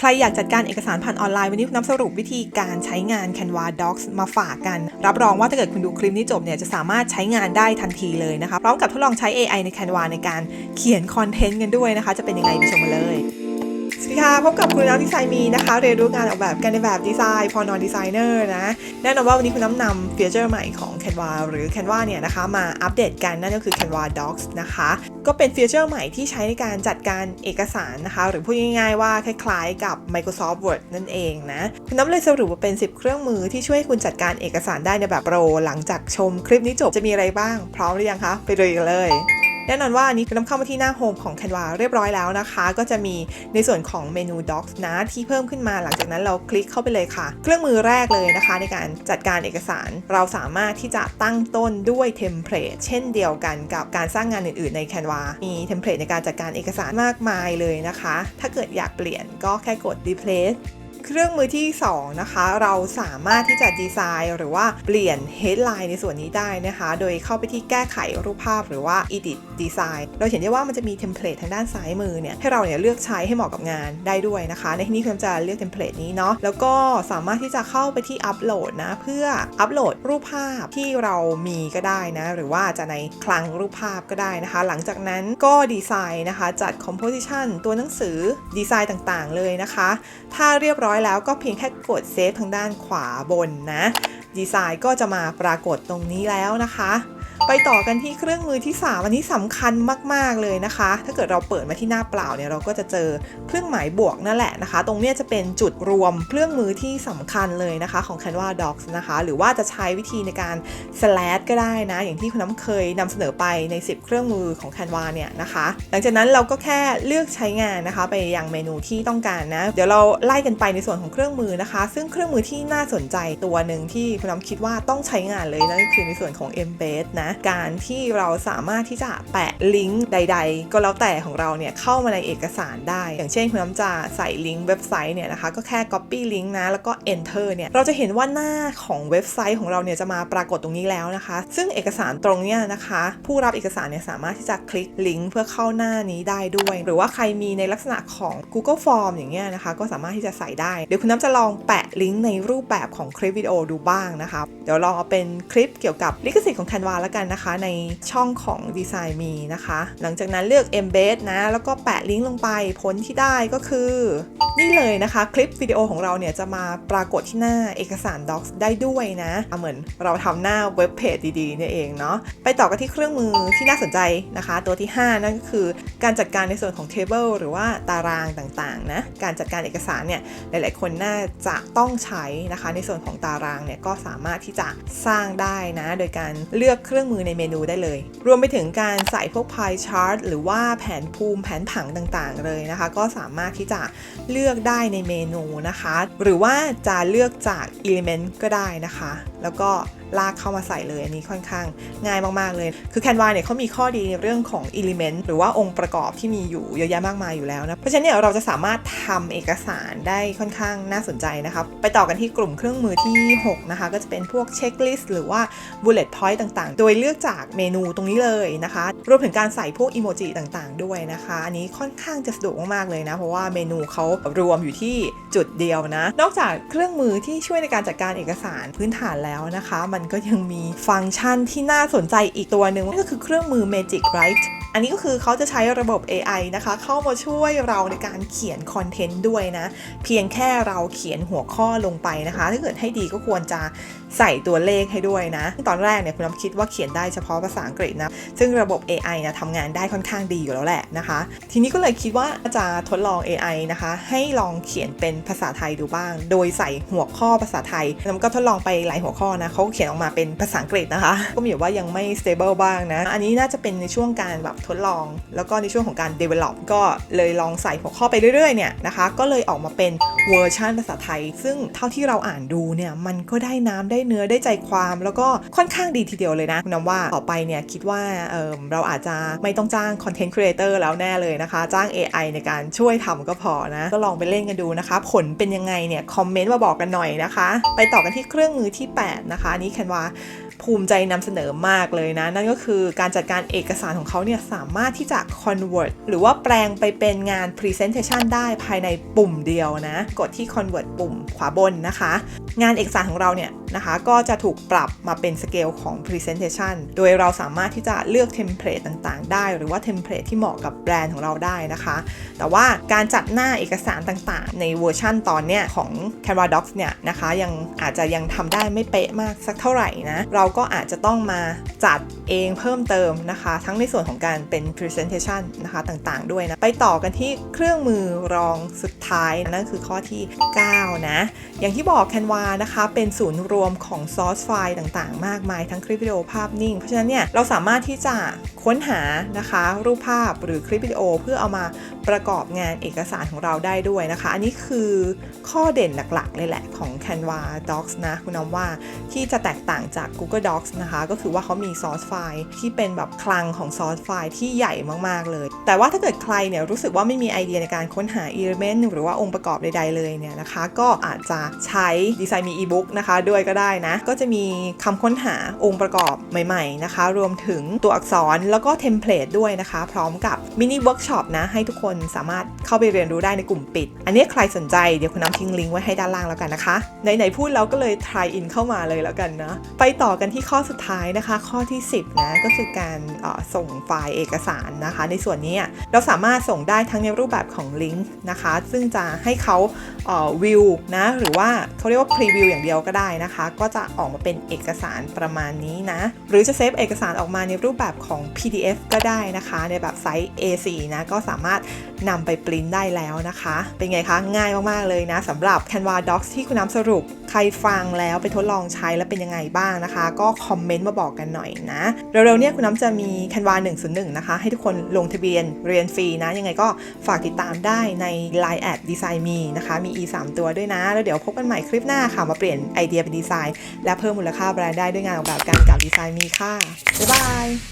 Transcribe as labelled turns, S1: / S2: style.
S1: ใครอยากจัดการเอกสารผ่านออนไลน์วันนี้น้ำสรุปวิธีการใช้งาน Canva Docs มาฝากกัน รับรองว่าถ้าเกิดคุณดูคลิปนี้จบเนี่ยจะสามารถใช้งานได้ทันทีเลยนะคะพร้อมกับทดลองใช้ AI ใน Canva ในการเขียนคอนเทนต์กันด้วยนะคะ จะเป็นยังไงไปชมกันเลย พบกับคุณน้ำดีไซน์มีนะคะ เรียนรู้งานออกแบบกันในแบบดีไซน์ พอนอนดีไซเนอร์นะ แน่นอนว่าวันนี้คุณน้ำนำฟีเจอร์ใหม่ของ Canva หรือ Canva เนี่ยนะคะ มาอัปเดตกันนั่นก็คือ Canva Docs นะคะ ก็เป็นฟีเจอร์ใหม่ที่ใช้ในการจัดการเอกสารนะคะ หรือพูดง่ายๆว่าคล้ายๆ กับ Microsoft Word นั่นเองนะ คุณน้ำเลยสรุปว่าเป็น 10 เครื่องมือที่ช่วยให้คุณจัดการเอกสารได้ในแบบโปรหลังจากชมคลิปนี้จบจะมีอะไรบ้าง พร้อมหรือยังคะ ไปเลยกันเลย แน่นอนว่าอันนี้คุณน้ำเข้ามาที่หน้าโฮมของ Canva เรียบร้อยแล้วนะคะ ก็จะมีในส่วนของเมนู Docs นะที่เพิ่มขึ้นมาหลังจากนั้นเราคลิกเข้าไปเลยค่ะ เครื่องมือแรกเลยนะคะ ในการจัดการเอกสาร เราสามารถที่จะตั้งต้นด้วยเทมเพลตเช่นเดียวกันกับการสร้างงานอื่นๆใน Canva มีเทมเพลตในการจัดการเอกสารมากมายเลยนะคะ ถ้าเกิดอยากเปลี่ยนก็แค่กด replace เครื่องมือที่ 2 นะคะ เราสามารถที่จะดีไซน์ หรือว่าเปลี่ยน headline ในส่วนนี้ได้นะคะ โดยเข้าไปที่แก้ไขรูปภาพหรือว่า edit design เราเห็นได้ว่ามันจะมีเทมเพลตทางด้านซ้ายมือเนี่ยให้เราเนี่ยเลือกใช้ให้เหมาะกับงานได้ด้วยนะคะ ในที่นี้คุณจะเลือกเทมเพลตนี้เนาะแล้วก็สามารถที่จะเข้าไปที่อัปโหลดนะเพื่ออัปโหลดรูปภาพที่เรามีก็ได้นะหรือว่าจะในคลังรูปภาพก็ได้นะคะ หลังจากนั้นก็ดีไซน์นะคะจัด composition ตัวหนังสือดีไซน์ต่างๆ เลยนะคะ ถ้าเรียบร้อยแล้วก็เพียงแค่กดเซฟทางด้านขวาบนนะ ดีไซน์ก็จะมาปรากฏตรงนี้แล้วนะคะ ไปต่อกันที่เครื่องมือที่ 3 อันนี้สำคัญมาก ๆ เลยนะคะ ถ้าเกิดเราเปิดมาที่หน้าเปล่าเนี่ยเราก็จะเจอเครื่องหมายบวกนั่นแหละนะคะ ตรงนี้จะเป็นจุดรวมเครื่องมือที่สำคัญเลยนะคะของ Canva Docs นะคะ หรือว่าจะใช้วิธีในการ slash ก็ได้นะ อย่างที่คุณน้ำเคยนำเสนอไปใน 10 เครื่องมือของ Canva เนี่ยนะคะ หลังจากนั้นเราก็แค่เลือกใช้งานนะคะ ไปยังเมนูที่ต้องการนะ เดี๋ยวเราไล่กันไปในส่วนของเครื่องมือนะคะ ซึ่งเครื่องมือที่น่าสนใจตัวหนึ่งที่คุณน้ำคิดว่าต้องใช้งานเลยนั่นก็คือในส่วนของ embed นะการที่เราสามารถที่จะแปะลิงก์ใด ๆ ก็แล้วแต่ของเราเนี่ยเข้ามาในเอกสารได้ อย่างเช่นคุณน้ำจะใส่ลิงก์เว็บไซต์เนี่ยนะคะก็แค่ copy ลิงก์นะแล้วก็ enter เนี่ยเราจะเห็นว่าหน้าของเว็บไซต์ของเราเนี่ยจะมาปรากฏตรงนี้แล้วนะคะ ซึ่งเอกสารตรงเนี้ยนะคะ ผู้รับเอกสารเนี่ยสามารถที่จะคลิกลิงก์เพื่อเข้าหน้านี้ได้ด้วย หรือว่าใครมีในลักษณะของ Google Form อย่างเงี้ยนะคะ ก็สามารถที่จะใส่ได้ เดี๋ยวคุณน้ำจะลองแปะลิงก์ในรูปแบบของคลิปวิดีโอดูบ้างนะคะ เดี๋ยวลองเอาเป็นคลิปเกี่ยวกับลิขสิทธิ์ของ Canva แล้วกันนะคะ ในช่องของดีไซน์มีนะคะ หลังจากนั้นเลือก embed นะ แล้วก็แปะลิงก์ลงไปผลที่ได้ก็คือ นี่เลยนะคะ คลิปวิดีโอของเราเนี่ยจะมาปรากฏที่หน้าเอกสาร Docs ได้ด้วยนะ เหมือนเราทำหน้าเว็บเพจดีๆนี่เองเนาะไปต่อกันที่เครื่องมือที่น่าสนใจนะคะ ตัวที่ 5 นั่นก็คือการจัดการในส่วนของ table หรือว่าตารางต่างๆนะการจัดการเอกสารเนี่ยหลายๆ คนน่าจะต้องใช้นะคะ ในส่วนของตารางเนี่ยก็สามารถที่จะสร้างได้นะ โดยการเลือกเครื่องมือในเมนูได้เลย รวมไปถึงการใส่พวกพายชาร์ตหรือว่าแผนภูมิแผนผังต่างๆ เลยนะคะ ก็สามารถที่จะเลือกได้ในเมนูนะคะ หรือว่าจะเลือกจาก element ก็ได้นะคะ แล้วก็ลากเข้ามาใส่เลยอันนี้ค่อนข้างง่ายมากๆเลย คือ Canva เนี่ยเขามีข้อดีในเรื่องของ element หรือว่าองค์ประกอบที่มีอยู่เยอะแยะมากมายอยู่แล้วนะ เพราะฉะนั้นเนี่ยเราจะสามารถทำเอกสารได้ค่อนข้างน่าสนใจนะครับไปต่อกันที่กลุ่มเครื่องมือที่ 6 นะคะ ก็จะเป็นพวกเช็คลิสต์หรือว่า bullet point ต่างๆ โดยเลือกจากเมนูตรงนี้เลยนะคะ รวมถึงการใส่พวกอีโมจิต่างๆ ด้วยนะคะ อันนี้ค่อนข้างจะสะดวกมากๆเลยนะ เพราะว่าเมนูเขารวมอยู่ที่จุดเดียวนะ นอกจากเครื่องมือที่ช่วยในการจัดการเอกสารพื้นฐานแล้วนะคะ มันก็ยังมีฟังก์ชันที่น่าสนใจอีกตัวหนึ่งนั่นก็คือเครื่องมือ Magic Write อันนี้ก็คือเขาจะใช้ระบบ AI นะคะ เข้ามาช่วยเราในการเขียนคอนเทนต์ด้วยนะ เพียงแค่เราเขียนหัวข้อลงไปนะคะ ถ้าเกิดให้ดีก็ควรจะ ใส่ตัวเลขให้ด้วยนะ ตอนแรกเนี่ยคุณน้ำคิดว่าเขียนได้เฉพาะภาษาอังกฤษนะ ซึ่งระบบ AI นะทำงานได้ค่อนข้างดีอยู่แล้วแหละนะคะ ทีนี้ก็เลยคิดว่าจะทดลอง AI นะคะ ให้ลองเขียนเป็นภาษาไทยดูบ้าง โดยใส่หัวข้อภาษาไทยแล้วก็ทดลองไปหลายหัวข้อนะเขาเขียนออกมาเป็นภาษาอังกฤษนะคะ ก็มีอยู่ว่ายังไม่ stable บ้างนะ อันนี้น่าจะเป็นในช่วงการแบบทดลอง แล้วก็ในช่วงของการ develop ก็เลยลองใส่หัวข้อไปเรื่อยๆเนี่ยนะคะ ก็เลยออกมาเป็นเวอร์ชันภาษาไทย ซึ่งเท่าที่เราอ่านดูเนี่ยมันก็ได้น้ำได้เนื้อได้ใจความ แล้วก็ค่อนข้างดีทีเดียวเลยนะคุณน้ำว่าต่อไปเนี่ยคิดว่าเเราอาจจะไม่ต้องจ้างคอนเทนต์ครีเอเตอร์แล้วแน่เลยนะคะ จ้าง AI ในการช่วยทำก็พอนะ ก็ลองไปเล่นกันดูนะคะ ผลเป็นยังไงเนี่ย คอมเมนต์มาบอกกันหน่อยนะคะ ไปต่อกันที่เครื่องมือที่ 8 นะคะนนี้แคนวาภูมิใจนำเสนอมากเลยนะ นั่นก็คือการจัดการเอกสารของเขาเนี่ยสามารถที่จะ convert หรือว่าแปลงไปเป็นงาน presentation ได้ภายในปุ่มเดียวนะ กดที่ convert ปุ่มขวาบนนะคะ งานเอกสารของเราเนี่ยนะคะ ก็จะถูกปรับมาเป็นสเกลของ presentation โดยเราสามารถที่จะเลือกเทมเพลตต่างๆ ได้ หรือว่าเทมเพลตที่เหมาะกับแบรนด์ของเราได้นะคะ แต่ว่าการจัดหน้าเอกสารต่างๆ ในเวอร์ชั่นตอนเนี้ยของ Canva Docs เนี่ยนะคะยังอาจจะยังทำได้ไม่เป๊ะมากสักเท่าไหร่นะ เราก็อาจจะต้องมาจัดเองเพิ่มเติมนะคะ ทั้งในส่วนของการเป็น presentation นะคะต่างๆ ด้วยนะ ไปต่อกันที่เครื่องมือรองสุดท้ายนั่นคือข้อที่ 9 นะ อย่างที่บอก Canva นะคะเป็นศูนย์รวมของซอสไฟล์ต่างๆ มากมายทั้งคลิปวิดีโอภาพนิ่ง เพราะฉะนั้นเนี่ยเราสามารถที่จะค้นหานะคะรูปภาพหรือคลิปวิดีโอเพื่อเอามาประกอบงานเอกสารของเราได้ด้วยนะคะ อันนี้คือข้อเด่นหลักๆ เลยแหละของ Canva Docs นะคุณน้ำว่าที่จะแตกต่างจาก Google Docs นะคะ ก็คือว่าเขามีซอสไฟล์ที่เป็นแบบคลังของซอสไฟล์ที่ใหญ่มากๆเลย แต่ว่าถ้าเกิดใครเนี่ยรู้สึกว่าไม่มีไอเดียในการค้นหา element หรือว่าองค์ประกอบใดๆเลยเนี่ยนะคะ ก็อาจจะใช้ดีไซน์มี ebook นะคะด้วยก็ได้นะ ก็จะมีคำค้นหาองค์ประกอบใหม่ ๆนะคะ รวมถึงตัวอักษรแล้วก็เทมเพลตด้วยนะคะ พร้อมกับมินิเวิร์กช็อปนะ ให้ทุกคนสามารถเข้าไปเรียนรู้ได้ในกลุ่มปิด อันนี้ใครสนใจเดี๋ยวคุณน้ำทิ้งลิงก์ไว้ให้ด้านล่างแล้วกันนะคะไหนๆพูดแล้วก็เลย try in เข้ามาเลยแล้วกันนะไปต่อกันที่ข้อสุดท้ายนะคะ ข้อที่ 10นะก็คือการส่งไฟล์เอกสารนะคะ ในส่วนนี้เราสามารถส่งได้ทั้งในรูปแบบของลิงก์นะคะ ซึ่งจะให้เขาวิวนะหรือว่าเขาเรียกว่าพรีวิวอย่างเดียวก็ได้นะคะก็จะออกมาเป็นเอกสารประมาณนี้นะ หรือจะเซฟเอกสารออกมาในรูปแบบของ PDF ก็ได้นะคะ ในแบบไซส์ A4 นะ ก็สามารถนำไปปริ้นได้แล้วนะคะ เป็นไงคะ ง่ายมาก ๆ เลยนะสำหรับ Canva Docs ที่คุณน้ำสรุปใครฟังแล้วไปทดลองใช้แล้วเป็นยังไงบ้างนะคะ ก็คอมเมนต์มาบอกกันหน่อยนะเร็วๆเนี่ยคุณน้ำจะมี Canva 101 นะคะ ให้ทุกคนลงทะเบียนเรียนฟรีนะ ยังไงก็ฝากติดตามได้ใน Line แอด Design Me นะคะ มี E 3ตัวด้วยนะ แล้วเดี๋ยวพบกันใหม่คลิปหน้าค่ะ มาเปลี่ยนไอเดียเป็นดีไซน์ และเพิ่มมูลค่าแบรนด์ได้ด้วยงานออกแบบการกับ Design Me ค่ะบ๊ายบาย